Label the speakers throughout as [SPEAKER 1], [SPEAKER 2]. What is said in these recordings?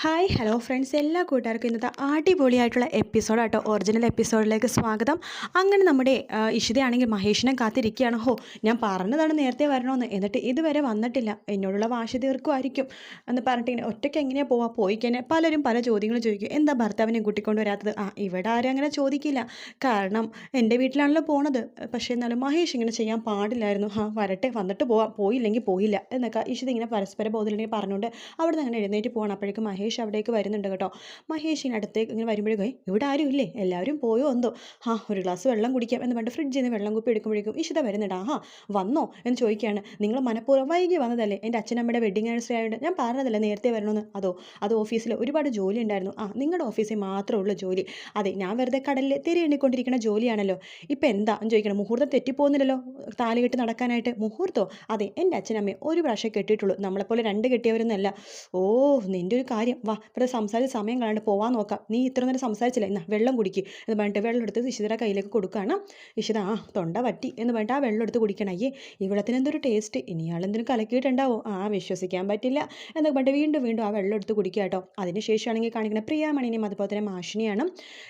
[SPEAKER 1] Hi hello friends എല്ലാ കൂട്ടുകാർക്കും ഇന്നത്തെ അടിപൊളിയായിട്ടുള്ള എപ്പിസോഡാട്ടോ ഒറിജിനൽ എപ്പിസോഡിലേക്ക് സ്വാഗതം. അങ്ങനെ നമ്മുടെ ഇഷിതയാണെങ്കിൽ മഹേഷിനെ കാത്തിരിക്കുകയാണ്. ഹോ ഞാൻ പറഞ്ഞതാണ് നേരത്തെ വരണമെന്ന് എന്നിട്ട് ഇതുവരെ വന്നിട്ടില്ല. എന്നോടുള്ള വാശി തീർക്കുമായിരിക്കും എന്ന് പറഞ്ഞിട്ട് ഇങ്ങനെ ഒറ്റയ്ക്ക് എങ്ങനെയാണ് പോവാ? പോയി കഴിഞ്ഞാൽ പലരും പല ചോദ്യങ്ങൾ ചോദിക്കും. എന്താ ഭർത്താവിനെ കൂട്ടിക്കൊണ്ട് വരാത്തത്? ആ ഇവിടെ ആരും അങ്ങനെ ചോദിക്കില്ല. കാരണം എന്റെ വീട്ടിലാണല്ലോ പോണത്. പക്ഷേ എന്നാലും മഹേഷ് ഇങ്ങനെ ചെയ്യാൻ പാടില്ലായിരുന്നു. ആ വരട്ടെ വന്നിട്ട് പോവാം. പോയില്ലെങ്കിൽ പോയില്ല എന്നൊക്കെ ഇഷിത ഇങ്ങനെ പരസ്പര ബോധമില്ലെങ്കിൽ പറഞ്ഞുകൊണ്ട് അവിടെ നിന്ന് അങ്ങനെ എഴുന്നേറ്റ് പോകണം അപ്പോഴേക്കും മഹേഷ് അവിടേക്ക് വരുന്നുണ്ട് കേട്ടോ. മഹേഷിന് അടുത്തേക്ക് ഇങ്ങനെ വരുമ്പോഴേക്കും ഇവിടെ ആരും ഇല്ലേ? എല്ലാവരും പോയോ എന്തോ? ആ ഒരു ഗ്ലാസ് വെള്ളം കുടിക്കാം എന്ന് പറഞ്ഞിട്ട് ഫ്രിഡ്ജിൽ നിന്ന് വെള്ളം കുപ്പി എടുക്കുമ്പോഴേക്കും ഇഷിത വരുന്നുണ്ട്. ആഹാ വന്നോ? എന്ന് ചോദിക്കുകയാണ്. നിങ്ങൾ മനഃപൂർവം വൈകി വന്നതല്ലേ? എന്റെ അച്ഛനമ്മയുടെ വെഡിങ് ആനിവേഴ്സറി ആയതുകൊണ്ട് ഞാൻ പറഞ്ഞതല്ലേ നേരത്തെ വരണമെന്ന് അതോ അത് ഓഫീസിൽ ഒരുപാട് ജോലി ഉണ്ടായിരുന്നു. ആ നിങ്ങളുടെ ഓഫീസിൽ മാത്രമേ ഉള്ളൂ ജോലി. അതെ ഞാൻ വെറുതെ കടലിൽ തിരി എണ്ണിക്കൊണ്ടിരിക്കുന്ന ജോലിയാണല്ലോ. ഇപ്പം എന്താ? എന്ന് ചോദിക്കണം മുഹൂർത്തം തെറ്റിപ്പോകുന്നില്ലല്ലോ? താലി കെട്ടി നടക്കാനായിട്ട്? മുഹൂർത്തോ? അതെ എന്റെ അച്ഛനമ്മയെ ഒരു പ്രാവശ്യം കെട്ടിയിട്ടുള്ളൂ. നമ്മളെപ്പോലെ രണ്ട് കെട്ടിയവരൊന്നല്ല ഓ നിന്റെ ഒരു കാര്യം. വാ ഇവിടെ സംസാരിച്ച് സമയം കളയാണ്ട് പോവാൻ നോക്കാം. നീ ഇത്ര നേരം സംസാരിച്ചില്ല? എന്നാ വെള്ളം കുടിക്ക് എന്ന് പറഞ്ഞിട്ട് വെള്ളം എടുത്ത് ഇഷിതയുടെ കയ്യിലേക്ക് കൊടുക്കുകയാണ് ഇഷിത ആ തൊണ്ട പറ്റി എന്ന് പറഞ്ഞിട്ട് ആ വെള്ളം എടുത്ത് കുടിക്കണം. അയ്യേ ഈ വെള്ളത്തിന് എന്തൊരു ടേസ്റ്റ് ഇനി ആളെന്തിനും കലക്കിയിട്ടുണ്ടാവോ. ആ വിശ്വസിക്കാൻ പറ്റില്ല എന്നൊക്കെ പറഞ്ഞിട്ട് വീണ്ടും വീണ്ടും ആ വെള്ളം എടുത്ത് കുടിക്കുക കേട്ടോ. അതിന് ശേഷമാണെങ്കിൽ കാണിക്കുന്ന പ്രിയാമണിനെയും അതുപോലെ തന്നെ മാഷിനെയാണ്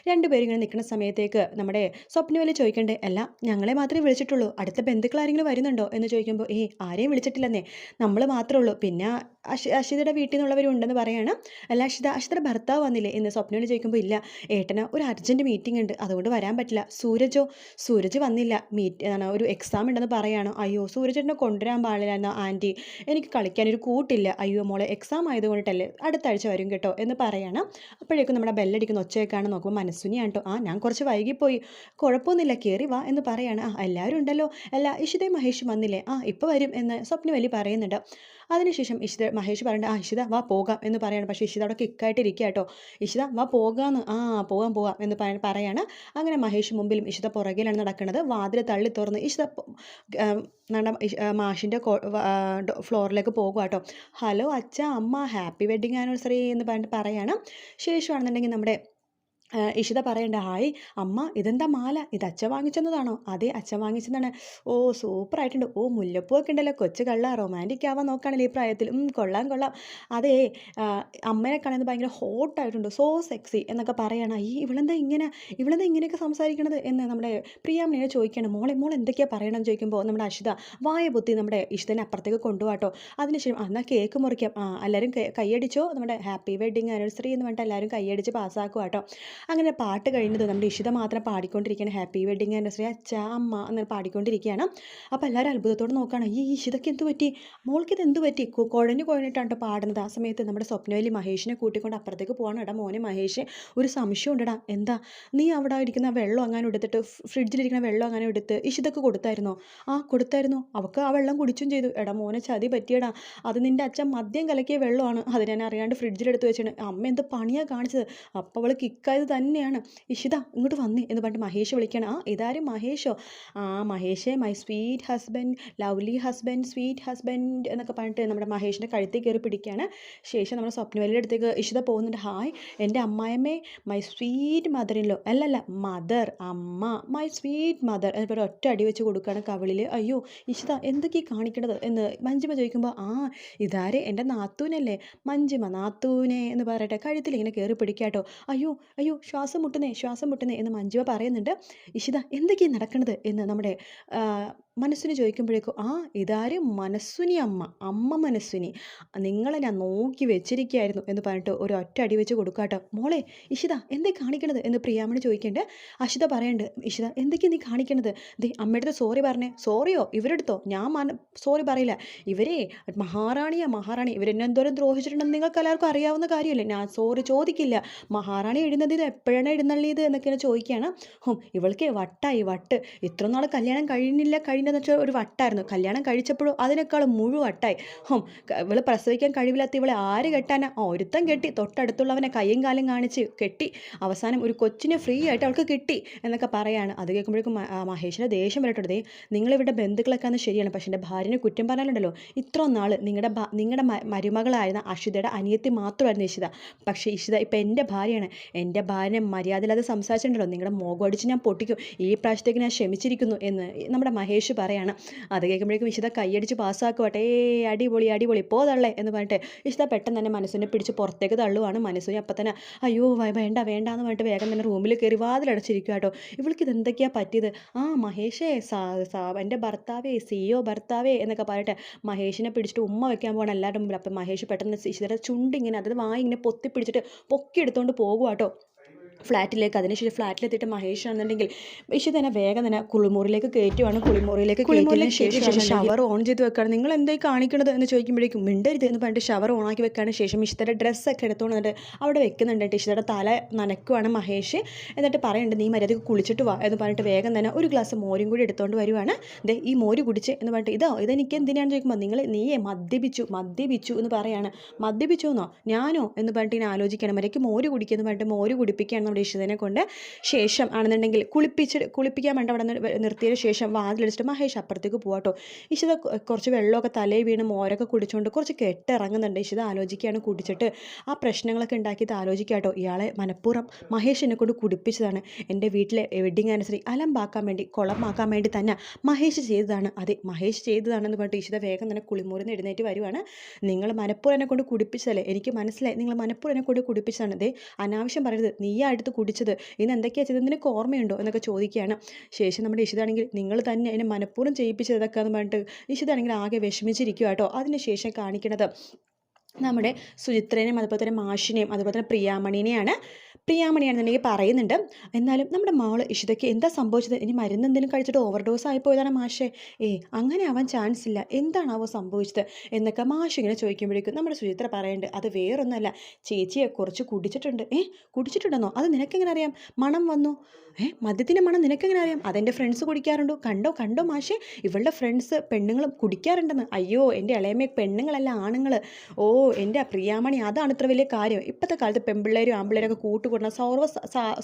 [SPEAKER 1] രണ്ടുപേരും ഇങ്ങനെ നിൽക്കുന്ന സമയത്തേക്ക് നമ്മുടെ സ്വപ്നവലി ചോദിക്കണ്ടേ അല്ല ഞങ്ങളെ മാത്രമേ വിളിച്ചിട്ടുള്ളൂ. അടുത്ത ബന്ധുക്കൾ ആരെങ്കിലും വരുന്നുണ്ടോ? എന്ന് ചോദിക്കുമ്പോൾ ഏ ആരെയും വിളിച്ചിട്ടില്ലെന്നേ. നമ്മൾ മാത്രമേ ഉള്ളൂ. പിന്നെ അശി അശിതയുടെ വീട്ടിൽ നിന്നുള്ളവരും ഉണ്ടെന്ന് പറയാണ്. അല്ല അഷിത അഷിതയുടെ ഭർത്താവ് വന്നില്ലേ എന്ന് സ്വപ്നയോട് ചോദിക്കുമ്പോൾ ഇല്ല ഏട്ടന് ഒരു അർജന്റ് മീറ്റിംഗ് ഉണ്ട്. അതുകൊണ്ട് വരാൻ പറ്റില്ല. സൂരജോ സൂരജ് വന്നില്ല. മീറ്റ് എന്താണ് ഒരു എക്സാം ഉണ്ടെന്ന് പറയുകയാണോ അയ്യോ സൂരജേട്ടനെ കൊണ്ടുവരാൻ പാടില്ലായിരുന്നു ആന്റി എനിക്ക് കളിക്കാൻ ഒരു കൂട്ടില്ല. അയ്യോ മോളെ എക്സാം ആയതുകൊണ്ടിട്ടല്ലേ അടുത്ത ആഴ്ച വരും കേട്ടോ എന്ന് പറയണം. അപ്പോഴേക്കും നമ്മുടെ ബെല്ലടിക്കുന്ന ഒച്ചയൊക്കെയാണ് നോക്കുമ്പോൾ മനസ്സുനിയാണ് കേട്ടോ. ആ ഞാൻ കുറച്ച് വൈകിപ്പോയി. കുഴപ്പമൊന്നുമില്ല കയറി വാ എന്ന് പറയാണ്. ആ എല്ലാവരും ഉണ്ടല്ലോ. അല്ല ഇഷിതയും മഹേഷ് വന്നില്ലേ? ആ ഇപ്പോൾ വരും എന്ന് സ്വപ്നവലി പറയുന്നുണ്ട്. അതിനുശേഷം ഇഷിത മഹേഷ് പറയേണ്ട ആ ഇഷിത വാ പോകാം എന്ന് പറയാണ്. പക്ഷേ ഇഷിത അവിടെ കിക്കായിട്ട് ഇരിക്കുക കേട്ടോ ഇഷിത വാ പോകാമെന്ന് ആ പോകാം പോകാം എന്ന് പറ- പറയാണ്. അങ്ങനെ മഹേഷ് മുമ്പിലും ഇഷിത പുറകിലാണ് നടക്കുന്നത്. വാതിൽ തള്ളി തുറന്ന് ഇഷിത നമ്മുടെ മാഷിന്റെ ഫ്ലോറിലേക്ക് പോകുക കേട്ടോ ഹലോ അച്ഛ അമ്മ ഹാപ്പി വെഡിങ് ആനിവേഴ്സറി എന്ന് പറഞ്ഞിട്ട് പറയാണ്. ശേഷമാണെന്നുണ്ടെങ്കിൽ നമ്മുടെ ഇഷിത പറയണ്ട ഹായ് അമ്മ ഇതെന്താ മാല? ഇത് അച്ഛൻ വാങ്ങിച്ചെന്നതാണോ? അതെ അച്ഛൻ വാങ്ങിച്ചതാണ് ഓ സൂപ്പർ ആയിട്ടുണ്ട് ഓ മുല്ലപ്പൂവൊക്കെ ഉണ്ടല്ലോ. കൊച്ചു കള്ള റൊമാന്റിക് ആവാൻ നോക്കുകയാണല്ലോ ഈ പ്രായത്തിൽ. കൊള്ളാം കൊള്ളാം. അതെ അമ്മേനെ കാണുന്നത് ഭയങ്കര ഹോട്ടായിട്ടുണ്ട് സോ സെക്സി എന്നൊക്കെ പറയണം. ഈ ഇവളെന്താ ഇങ്ങനെ ഇവളെന്താ ഇങ്ങനെയൊക്കെ സംസാരിക്കണത്? എന്ന് നമ്മുടെ പ്രിയാമണിയെ ചോദിക്കുകയാണ് മോളെ മോൾ എന്തൊക്കെയാണ് പറയണമെന്ന് ചോദിക്കുമ്പോൾ നമ്മുടെ അഷിത വായ പൊത്തി നമ്മുടെ ഇഷ്ടത്തിന് അപ്പുറത്തേക്ക് കൊണ്ടുപോകാട്ടോ അതിനുശേഷം എന്നാൽ കേക്ക് മുറിക്കാം. എല്ലാവരും കൈയടിച്ചോ? നമ്മുടെ ഹാപ്പി വെഡിങ് ആനിവേഴ്സറി എന്ന് പറഞ്ഞിട്ട് എല്ലാവരും കൈയടിച്ച് പാസ്സാക്കുക കേട്ടോ അങ്ങനെ പാട്ട് കഴിഞ്ഞത് നമ്മുടെ ഇഷിത മാത്രം പാടിക്കൊണ്ടിരിക്കുകയാണ്. ഹാപ്പി വെഡിങ് ആനിവേഴ്സറി അച്ഛാ അമ്മ എന്ന് പാടിക്കൊണ്ടിരിക്കുകയാണ്. അപ്പോൾ എല്ലാവരും അത്ഭുതത്തോടെ നോക്കുകയാണ് ഈ ഇഷിതയ്ക്ക് എന്ത് പറ്റി? മോൾക്ക് ഇത് എന്ത് പറ്റി? കുഴഞ്ഞു കുഴഞ്ഞിട്ടാണ് പാടുന്നത്. ആ സമയത്ത് നമ്മുടെ സ്വപ്നവലി മഹേഷിനെ കൂട്ടിക്കൊണ്ട് അപ്പുറത്തേക്ക് പോകണം എടാ മോനെ മഹേഷ് ഒരു സംശയം ഉണ്ടടാ. എന്താ? നീ അവിടെ ഇരിക്കുന്ന വെള്ളം അങ്ങനെ എടുത്തിട്ട് ഫ്രിഡ്ജിലിരിക്കുന്ന വെള്ളം അങ്ങനെ എടുത്ത് ഇഷിതക്ക് കൊടുത്തായിരുന്നോ? ആ കൊടുത്തായിരുന്നു. അവൾക്ക് ആ വെള്ളം കുടിച്ചും ചെയ്തു. എടാ മോനെ ചതി പറ്റിയടാ. അത് നിന്റെ അച്ഛൻ മദ്യം കലക്കിയ വെള്ളമാണ്. അത് ഞാൻ അറിയാണ്ട് ഫ്രിഡ്ജിലെടുത്ത് വെച്ചാണ് അമ്മ എന്ത് പണിയാണ് കാണിച്ചത്? അപ്പോൾ അവൾ കിക്കായത് തന്നെയാണ്. ഇഷിത ഇങ്ങോട്ട് വന്നേ എന്ന് പറഞ്ഞിട്ട് മഹേഷ് വിളിക്കണം ആ ഇതാരും മഹേഷോ? ആ മഹേഷേ my sweet husband lovely husband sweet husband എന്നൊക്കെ പറഞ്ഞിട്ട് നമ്മുടെ മഹേഷിന്റെ കഴുത്തിൽ കയറി പിടിക്കുകയാണ്. ശേഷം നമ്മുടെ സ്വപ്നവലിയുടെ അടുത്തേക്ക് ഇഷിത പോകുന്നുണ്ട്. ഹായ് എന്റെ അമ്മായമ്മേ മൈ സ്വീറ്റ് മദറിലോ അല്ലല്ല മദർ അമ്മ മൈ സ്വീറ്റ് മദർ എന്നിട്ട് ഒറ്റ അടി വെച്ച് കൊടുക്കുകയാണ് കവിളിൽ അയ്യോ ഇഷിത എന്തൊക്കെ കാണിക്കണത് എന്ന് മഞ്ജിമ ചോദിക്കുമ്പോൾ ആ ഇതാരെ? എന്റെ നാത്തൂനല്ലേ? മഞ്ജിമ നാത്തൂനെ എന്ന് പറയട്ടെ കഴുത്തിൽ ഇങ്ങനെ കയറി പിടിക്കാട്ടോ അയ്യോ അയ്യോ ശ്വാസം മുട്ടുന്നേ ശ്വാസം മുട്ടുന്നേ എന്ന് മഞ്ജുവ പറയുന്നുണ്ട്. ഇഷിത എന്തൊക്കെയാണ് നടക്കുന്നത് എന്ന് നമ്മുടെ മനസ്സിന് ചോദിക്കുമ്പോഴേക്കും ആ ഇതാര് മനസ്സുനി അമ്മ അമ്മ മനസ്സുനി. നിങ്ങളെ ഞാൻ നോക്കി വെച്ചിരിക്കുകയായിരുന്നു എന്ന് പറഞ്ഞിട്ട് ഒരു ഒറ്റ അടി വെച്ച് കൊടുക്കാട്ടോ. മോളെ ഇഷിത എന്തേ കാണിക്കണത് എന്ന് പ്രിയാമണി ചോദിക്കേണ്ട. അഷിത പറയണ്ട് ഇഷിത എന്തൊക്കെയാണ് നീ കാണിക്കണത്? ദേ അമ്മയുടെ സോറി പറഞ്ഞേ. സോറിയോ ഇവരെടുത്തോ? ഞാൻ മന സോറി പറയില്ല. ഇവരെ മഹാറാണിയാ മഹാറാണി. ഇവരെന്നെ എന്തോരം ദ്രോഹിച്ചിട്ടുണ്ടെന്ന് നിങ്ങൾക്ക് എല്ലാവർക്കും അറിയാവുന്ന കാര്യമല്ലേ? ഞാൻ സോറി ചോദിക്കില്ല. മഹാറാണി എഴുതുന്നത് എപ്പോഴാണ് എഴുന്നള്ളിയത് എന്നൊക്കെയാണ് ചോദിക്കുകയാണ്. ഹും ഇവൾക്ക് വട്ടായി വട്ട്. ഇത്ര നാൾ കല്യാണം കഴിഞ്ഞില്ല കഴിഞ്ഞതെന്ന് വെച്ചാൽ ഒരു വട്ടായിരുന്നു. കല്യാണം കഴിച്ചപ്പോഴും അതിനേക്കാളും മുഴു വട്ടായി. ഹും ഇവൾ പ്രസവിക്കാൻ കഴിവില്ലാത്ത ഇവളെ ആര് കെട്ടാനാ? ആ ഒരുത്തം കെട്ടി തൊട്ടടുത്തുള്ളവനെ കയ്യും കാലും കാണിച്ച് കെട്ടി. അവസാനം ഒരു കൊച്ചിനെ ഫ്രീ ആയിട്ട് അവൾക്ക് കിട്ടി എന്നൊക്കെ പറയാണ്. അത് കേൾക്കുമ്പോഴേക്കും മഹേഷിന്റെ ദേഷ്യം വരട്ടെ നിങ്ങളിവിടെ ബന്ധുക്കളൊക്കെ ആണ് ശരിയാണ്. പക്ഷേ എന്റെ ഭാര്യനെ കുറ്റം പറയാനുണ്ടല്ലോ ഇത്ര നാൾ നിങ്ങളുടെ നിങ്ങളുടെ മരുമകളായിരുന്ന അഷിതയുടെ അനിയത്തി മാത്രമായിരുന്നു ഇഷിത. പക്ഷേ ഇഷിത ഇപ്പം എന്റെ ഭാര്യയാണ്. എന്റെ കാര്യം മര്യാദയില്ലാതെ സംസാരിച്ചിട്ടുണ്ടല്ലോ. നിങ്ങളുടെ മുഖം അടിച്ച് ഞാൻ പൊട്ടിക്കും. ഈ പ്രാവശ്യത്തേക്ക് ഞാൻ ക്ഷമിച്ചിരിക്കുന്നു എന്ന് നമ്മുടെ മഹേഷ് പറയാണ്. അത് കേൾക്കുമ്പോഴേക്കും വിശുദ്ധ കൈയടിച്ച് പാസ്സാക്കുവട്ടെ. ഏ അടിപൊളി അടിപൊളി. പോ തള്ളേ എന്ന് പറഞ്ഞിട്ട് വിശുദ്ധ പെട്ടെന്ന് തന്നെ മനസ്സിനെ പിടിച്ച് പുറത്തേക്ക് തള്ളുവാണ് മനസ്സിനെ. അപ്പം തന്നെ അയ്യോ വേണ്ട വേണ്ട എന്ന് പറഞ്ഞിട്ട് വേഗം തന്നെ റൂമിൽ കയറി വാതിലടച്ചിരിക്കുക കേട്ടോ. ഇവൾക്ക് ഇത് എന്തൊക്കെയാണ് പറ്റിയത്? ആ മഹേഷേ സാ സാ എന്റെ ഭർത്താവേ സിയോ ഭർത്താവേ എന്നൊക്കെ പറഞ്ഞിട്ട് മഹേഷിനെ പിടിച്ചിട്ട് ഉമ്മ വെക്കാൻ പോകണം എല്ലാവരുടെ മുമ്പിൽ. അപ്പം മഹേഷ് പെട്ടെന്ന് ഇഷിതയുടെ ചുണ്ടിങ്ങനെ അതായത് വായി ഇങ്ങനെ പൊത്തി പിടിച്ചിട്ട് പൊക്കി എടുത്തുകൊണ്ട് പോകുക കേട്ടോ. ഫ്ലാറ്റിലേക്ക് അതിനുശേഷം ഫ്ലാറ്റിലെത്തിയിട്ട് മഹേഷ് ആണെന്നുണ്ടെങ്കിൽ മഹേഷ് തന്നെ വേഗം തന്നെ കുളിമുറിയിലേക്ക് കയറ്റുവാണ്. കുളിമുറിയിലേക്ക് കുളിമുറിയിലേക്ക് ശേഷം ഷവർ ഓൺ ചെയ്ത് വെക്കുകയാണ്. നിങ്ങൾ എന്തായി കാണിക്കണത് എന്ന് ചോദിക്കുമ്പോഴേക്കും മിണ്ടരുത് എന്ന് പറഞ്ഞിട്ട് ഷവർ ഓൺ ആക്കി വെക്കുകയാണ് ശേഷം ഇഷ്ടയുടെ ഡ്രസ്സൊക്കെ എടുത്തുകൊണ്ട് അവിടെ വെക്കുന്നുണ്ട് ഇഷ്ടയുടെ തല നനക്കുവാണ് മഹേഷ്. എന്നിട്ട് പറയുന്നുണ്ട് നീ മര്യാദയ്ക്ക് കുളിച്ചിട്ട് വാ എന്ന് പറഞ്ഞിട്ട് വേഗം തന്നെ ഒരു ഗ്ലാസ് മോരും കൂടി എടുത്തുകൊണ്ട് വരുവാണ്. ദേ ഈ മോര് കുടിച്ച് എന്ന് പറഞ്ഞിട്ട് ഇതോ ഇതെനിക്ക് എന്തിനാണെന്ന് ചോദിക്കുമ്പോൾ നിങ്ങൾ നീയെ മദ്യപിച്ചു മദ്യപിച്ചു എന്ന് പറയാണ്. മദ്യപിച്ചു എന്നോ ഞാനോ? എന്ന് പറഞ്ഞിട്ട് ഇങ്ങനെ ആലോചിക്കണം മര്യാദയ്ക്ക് മോര് കുടിക്കുക എന്ന് പറഞ്ഞിട്ട് മോര് കുടിപ്പിക്കുകയാണ് ഇഷിതനെ കൊണ്ട് ശേഷം ആണെന്നുണ്ടെങ്കിൽ കുളിപ്പിച്ച് കുളിപ്പിക്കാൻ വേണ്ട അവിടെ നിർത്തിയതിന് ശേഷം വാതിലടിച്ചിട്ട് മഹേഷ് അപ്പുറത്തേക്ക് പോവാട്ടോ ഇഷിത കുറച്ച് വെള്ളമൊക്കെ തലയിൽ വീണ് മോരൊക്കെ കുടിച്ചുകൊണ്ട് കുറച്ച് കെട്ടിറങ്ങുന്നുണ്ട്. ഇഷിത ആലോചിക്കുകയാണ് കുടിച്ചിട്ട് ആ പ്രശ്നങ്ങളൊക്കെ ഉണ്ടാക്കിയത് ആലോചിക്കാട്ടോ ഇയാളെ മനഃപൂർവം മഹേഷ് എന്നെ കൊണ്ട് കുടിപ്പിച്ചതാണ്. എന്റെ വീട്ടിലെ വെഡിങ് ആനിവേഴ്സറി അലമ്പാക്കാൻ വേണ്ടി കുളമാക്കാൻ വേണ്ടി തന്നെ മഹേഷ് ചെയ്തതാണ്. അതെ മഹേഷ് ചെയ്തതാണെന്ന് പറഞ്ഞിട്ട് ഇഷിത വേഗം തന്നെ കുളിമുറിന്ന് എഴുന്നേറ്റ് വരുവാണ്. നിങ്ങൾ മനഃപൂർവം എന്നെ കൊണ്ട് കുടിപ്പിച്ചതല്ലേ? എനിക്ക് മനസ്സിലായി. നിങ്ങൾ മനഃപൂർവം എന്നെ കൊണ്ട് കുടിപ്പിച്ചതാണ്. ദേ അനാവശ്യം പറയരുത്. നീയാ എടുത്ത് കുടിച്ചത്. ഇന്ന് എന്തൊക്കെയാണ് ചെയ്തത്? നിനക്ക് ഓർമ്മയുണ്ടോ? എന്നൊക്കെ ചോദിക്കുകയാണ്. ശേഷം നമ്മുടെ ഇഷിതാണെങ്കിൽ നിങ്ങൾ തന്നെ അതിനെ മനഃപൂർവം ചെയ്യിപ്പിച്ചതൊക്കെയെന്ന് പറഞ്ഞിട്ട് ഇഷിതാണെങ്കിൽ ആകെ വിഷമിച്ചിരിക്കുക കേട്ടോ. അതിനുശേഷം കാണിക്കുന്നത് നമ്മുടെ സുചിത്രനെയും അതുപോലെ തന്നെ മാഷിനെയും അതുപോലെ തന്നെ പ്രിയാമണീനെയാണ് പ്രിയാമണിയാണെന്നുണ്ടെങ്കിൽ പറയുന്നുണ്ട്. എന്നാലും നമ്മുടെ മോൾ ഇഷിതയ്ക്ക് എന്താ സംഭവിച്ചത്? ഇനി മരുന്ന് എന്തെങ്കിലും കഴിച്ചിട്ട് ഓവർഡോസ് ആയി ആയിപ്പോയതാണ് മാഷേ. ഏ അങ്ങനെ ആവാൻ ചാൻസ് ഇല്ല. എന്താണാവോ സംഭവിച്ചത്? എന്നൊക്കെ മാഷ് ഇങ്ങനെ ചോദിക്കുമ്പോഴേക്കും നമ്മുടെ സുചിത്ര പറയുന്നുണ്ട് അത് വേറൊന്നുമല്ല. ചേച്ചിയെ കുറച്ച് കുടിച്ചിട്ടുണ്ട്. ഏ കുടിച്ചിട്ടുണ്ടെന്നോ? അത് നിനക്കെങ്ങനെ അറിയാം? മണം വന്നു. ഏ മദ്യത്തിന്റെ മണം നിനക്കെങ്ങനെ അറിയാം? അതെന്റെ ഫ്രണ്ട്സ് കുടിക്കാറുണ്ടോ. കണ്ടോ കണ്ടോ മാഷേ? ഇവളുടെ ഫ്രണ്ട്സ് പെണ്ണുങ്ങളും കുടിക്കാറുണ്ടെന്ന്. അയ്യോ എന്റെ ഇളയമേ പെണ്ണുങ്ങളല്ല ആണുങ്ങൾ ഓ എന്റെ പ്രിയാമണി അതാണ് ഇത്ര വലിയ കാര്യം. ഇപ്പോഴത്തെ കാലത്ത് പെമ്പിള്ളേരും ആമ്പിള്ളേരൊക്കെ കൂട്ടുകൂടണം. സർവ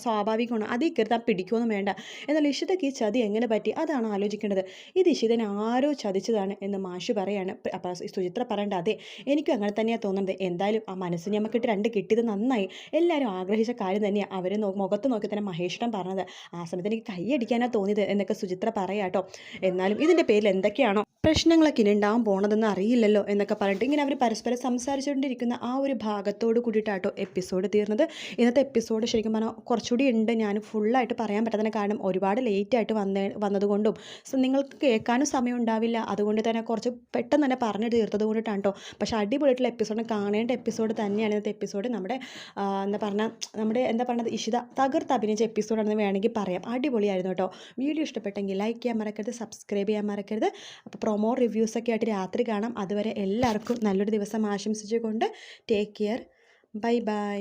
[SPEAKER 1] സ്വാഭാവികമാണ്. അതീ കരുതാൻ പിടിക്കുമെന്ന് വേണ്ട. എന്നാൽ ഇഷിതയ്ക്ക് ഈ ചതി എങ്ങനെ പറ്റി? അതാണ് ആലോചിക്കേണ്ടത്. ഇത് ഇഷിതനെ ആരോ ചതിച്ചതാണ് എന്ന് മാഷ് പറയാണ്. അപ്പോൾ സുചിത്ര പറയേണ്ട അതെ. എനിക്കും അങ്ങനെ തന്നെയാണ് തോന്നുന്നത്. എന്തായാലും ആ മനസ്സിന് നമുക്കിട്ട് രണ്ട് കിട്ടിയത് നന്നായി. എല്ലാവരും ആഗ്രഹിച്ച കാര്യം തന്നെയാണ് അവർ മുഖത്ത് നോക്കി തന്നെ മഹേഷ്ടം പറഞ്ഞത്. ആ സമയത്ത് എനിക്ക് കൈയടിക്കാനാണ് തോന്നിയത് എന്നൊക്കെ സുചിത്ര പറയാട്ടോ. എന്നാലും ഇതിന്റെ പേരിൽ എന്തൊക്കെയാണോ? പ്രശ്നങ്ങളൊക്കെ ഇനി ഉണ്ടാവാൻ പോണതെന്ന് അറിയില്ലല്ലോ എന്നൊക്കെ പറഞ്ഞിട്ട് ഇങ്ങനെ അവർ പരസ്പരം സംസാരിച്ചുകൊണ്ടിരിക്കുന്ന ആ ഒരു ഭാഗത്തോട് കൂടിയിട്ടാട്ടോ എപ്പിസോഡ് തീർന്നത്. ഇന്നത്തെ എപ്പിസോഡ് ശരിക്കും പറഞ്ഞാൽ കുറച്ചുകൂടി ഉണ്ട് ഞാൻ ഫുള്ളായിട്ട് പറയാൻ പറ്റാത്തതിന് കാരണം ഒരുപാട് ലേറ്റായിട്ട് വന്ന വന്നേ വന്നതുകൊണ്ടും. സോ നിങ്ങൾക്ക് കേൾക്കാനും സമയം ഉണ്ടാവില്ല. അതുകൊണ്ട് തന്നെ കുറച്ച് പെട്ടെന്ന് തന്നെ പറഞ്ഞു തീർത്തത് കൊണ്ടിട്ടാണ് കേട്ടോ പക്ഷേ അടിപൊളിയായിട്ടുള്ള എപ്പിസോഡ് കാണേണ്ട എപ്പിസോഡ് തന്നെയാണ് ഇന്നത്തെ എപ്പിസോഡ് നമ്മുടെ എന്താ പറഞ്ഞാൽ നമ്മുടെ എന്താ പറയുന്നത് ഇഷിത തകർത്ത് അഭിനയിച്ച എപ്പിസോഡാണെന്ന് വേണമെങ്കിൽ പറയാം. അടിപൊളിയായിരുന്നു കേട്ടോ വീഡിയോ ഇഷ്ടപ്പെട്ടെങ്കിൽ ലൈക്ക് ചെയ്യാൻ മറക്കരുത് സബ്സ്ക്രൈബ് ചെയ്യാൻ മറക്കരുത്. അപ്പോൾ പ്രൊമോ റിവ്യൂസൊക്കെ ആയിട്ട് രാത്രി കാണാം. അതുവരെ എല്ലാവർക്കും നല്ലൊരു ദിവസം ആശംസിച്ചുകൊണ്ട് ടേക്ക് കെയർ ബൈ ബൈ